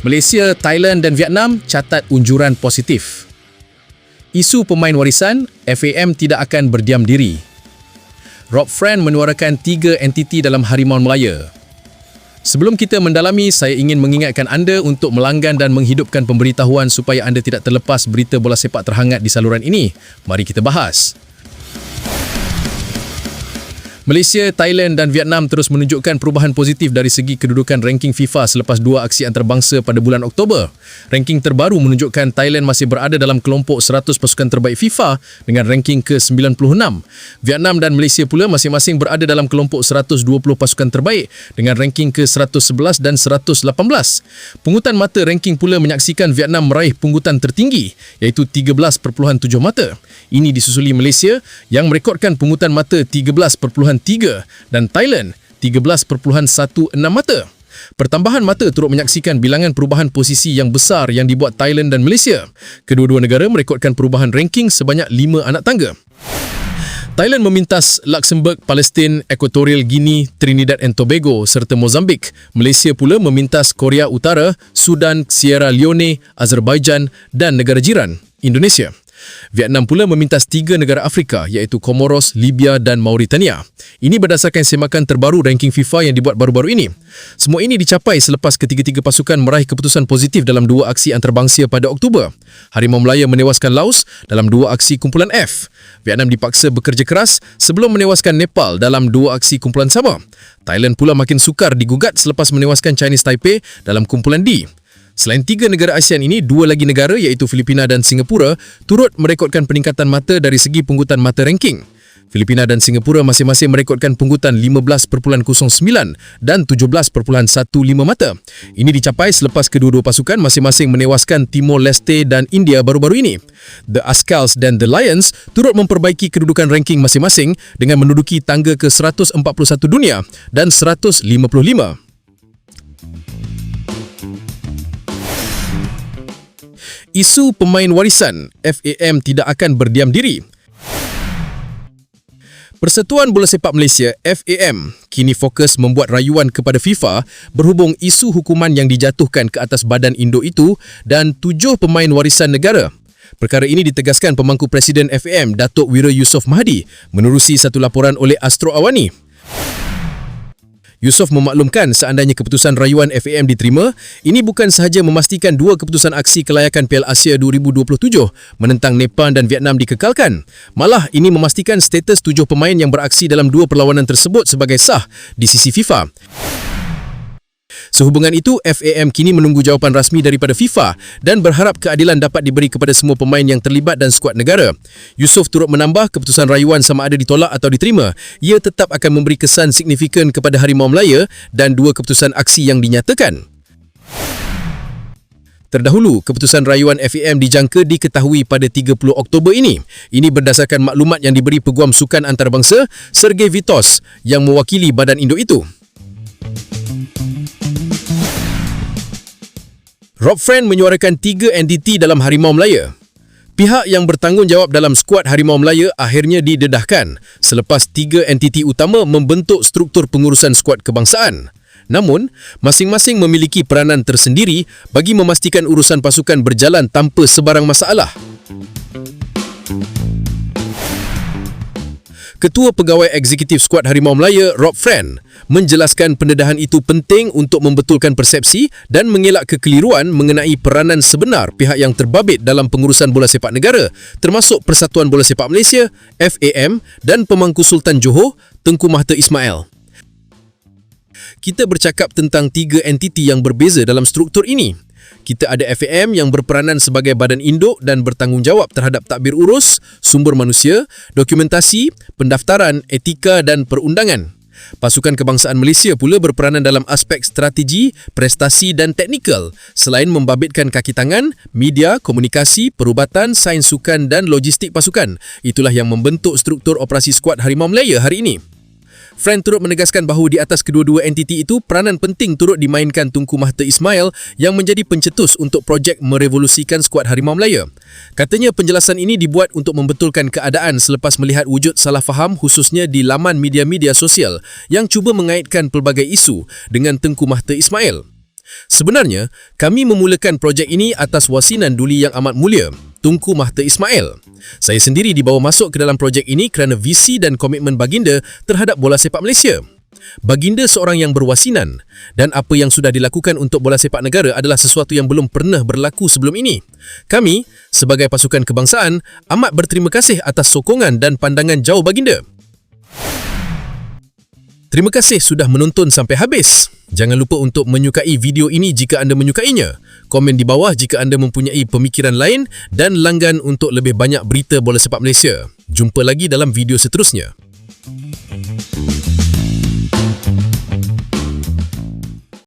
Malaysia, Thailand dan Vietnam catat unjuran positif. Isu pemain warisan, FAM tidak akan berdiam diri. Rob Friend menyuarakan tiga entiti dalam Harimau Melaya. Sebelum kita mendalami, saya ingin mengingatkan anda untuk melanggan dan menghidupkan pemberitahuan supaya anda tidak terlepas berita bola sepak terhangat di saluran ini. Mari kita bahas. Malaysia, Thailand dan Vietnam terus menunjukkan perubahan positif dari segi kedudukan ranking FIFA selepas dua aksi antarabangsa pada bulan Oktober. Ranking terbaru menunjukkan Thailand masih berada dalam kelompok 100 pasukan terbaik FIFA dengan ranking ke-96. Vietnam dan Malaysia pula masing-masing berada dalam kelompok 120 pasukan terbaik dengan ranking ke-111 dan 118. Pungutan mata ranking pula menyaksikan Vietnam meraih pungutan tertinggi iaitu 13.7 mata. Ini disusuli Malaysia yang merekodkan pungutan mata 13.3 dan Thailand 13.16 mata. Pertambahan mata turut menyaksikan bilangan perubahan posisi yang besar yang dibuat Thailand dan Malaysia. Kedua-dua negara merekodkan perubahan ranking sebanyak 5 anak tangga. Thailand memintas Luxembourg, Palestin, Equatorial Guinea, Trinidad and Tobago serta Mozambik. Malaysia pula memintas Korea Utara, Sudan, Sierra Leone, Azerbaijan dan negara jiran, Indonesia. Vietnam pula memintas tiga negara Afrika iaitu Comoros, Libya dan Mauritania. Ini berdasarkan semakan terbaru ranking FIFA yang dibuat baru-baru ini. Semua ini dicapai selepas ketiga-tiga pasukan meraih keputusan positif dalam dua aksi antarabangsa pada Oktober. Harimau Melaya menewaskan Laos dalam dua aksi kumpulan F. Vietnam dipaksa bekerja keras sebelum menewaskan Nepal dalam dua aksi kumpulan sama. Thailand pula makin sukar digugat selepas menewaskan Chinese Taipei dalam kumpulan D. Selain tiga negara ASEAN ini, dua lagi negara iaitu Filipina dan Singapura turut merekodkan peningkatan mata dari segi punggutan mata ranking. Filipina dan Singapura masing-masing merekodkan punggutan 15.09 dan 17.15 mata. Ini dicapai selepas kedua-dua pasukan masing-masing menewaskan Timor Leste dan India baru-baru ini. The Ascals dan The Lions turut memperbaiki kedudukan ranking masing-masing dengan menduduki tangga ke-141 dunia dan 155. Isu pemain warisan FAM tidak akan berdiam diri. Persatuan Bola Sepak Malaysia FAM kini fokus membuat rayuan kepada FIFA berhubung isu hukuman yang dijatuhkan ke atas badan induk itu dan tujuh pemain warisan negara. Perkara ini ditegaskan pemangku Presiden FAM Datuk Wira Yusof Mahdi menerusi satu laporan oleh Astro Awani. Yusof memaklumkan seandainya keputusan rayuan FAM diterima, ini bukan sahaja memastikan dua keputusan aksi kelayakan Piala Asia 2027 menentang Nepal dan Vietnam dikekalkan. Malah ini memastikan status tujuh pemain yang beraksi dalam dua perlawanan tersebut sebagai sah di sisi FIFA. Sehubungan itu, FAM kini menunggu jawapan rasmi daripada FIFA dan berharap keadilan dapat diberi kepada semua pemain yang terlibat dan skuad negara. Yusof turut menambah keputusan rayuan sama ada ditolak atau diterima. Ia tetap akan memberi kesan signifikan kepada Harimau Melaya dan dua keputusan aksi yang dinyatakan. Terdahulu, keputusan rayuan FAM dijangka diketahui pada 30 Oktober ini. Ini berdasarkan maklumat yang diberi Peguam Sukan Antarabangsa, Sergei Vitos, yang mewakili badan induk itu. Rob Friend menyuarakan tiga entiti dalam Harimau Melaya. Pihak yang bertanggungjawab dalam skuad Harimau Melaya akhirnya didedahkan selepas tiga entiti utama membentuk struktur pengurusan skuad kebangsaan. Namun, masing-masing memiliki peranan tersendiri bagi memastikan urusan pasukan berjalan tanpa sebarang masalah. Ketua Pegawai Eksekutif Skuad Harimau Melaya, Rob Friend, menjelaskan pendedahan itu penting untuk membetulkan persepsi dan mengelak kekeliruan mengenai peranan sebenar pihak yang terbabit dalam pengurusan bola sepak negara, termasuk Persatuan Bola Sepak Malaysia, FAM dan Pemangku Sultan Johor, Tengku Mahta Ismail. Kita bercakap tentang tiga entiti yang berbeza dalam struktur ini. Kita ada FAM yang berperanan sebagai badan induk dan bertanggungjawab terhadap takbir urus, sumber manusia, dokumentasi, pendaftaran, etika dan perundangan. Pasukan Kebangsaan Malaysia pula berperanan dalam aspek strategi, prestasi dan teknikal selain membabitkan kaki tangan, media, komunikasi, perubatan, sains sukan dan logistik pasukan. Itulah yang membentuk struktur operasi skuad Harimau Melaya hari ini. Friend turut menegaskan bahawa di atas kedua-dua entiti itu peranan penting turut dimainkan Tunku Mahta Ismail yang menjadi pencetus untuk projek merevolusikan skuad Harimau Melaya. Katanya penjelasan ini dibuat untuk membetulkan keadaan selepas melihat wujud salah faham khususnya di laman media-media sosial yang cuba mengaitkan pelbagai isu dengan Tengku Mahta Ismail. Sebenarnya, kami memulakan projek ini atas wasinan Duli Yang Amat Mulia, Tunku Mahta Ismail. Saya sendiri dibawa masuk ke dalam projek ini kerana visi dan komitmen baginda terhadap bola sepak Malaysia. Baginda seorang yang berwasinan dan apa yang sudah dilakukan untuk bola sepak negara adalah sesuatu yang belum pernah berlaku sebelum ini. Kami, sebagai pasukan kebangsaan, amat berterima kasih atas sokongan dan pandangan jauh baginda. Terima kasih sudah menonton sampai habis. Jangan lupa untuk menyukai video ini jika anda menyukainya. Komen di bawah jika anda mempunyai pemikiran lain dan langgan untuk lebih banyak berita bola sepak Malaysia. Jumpa lagi dalam video seterusnya.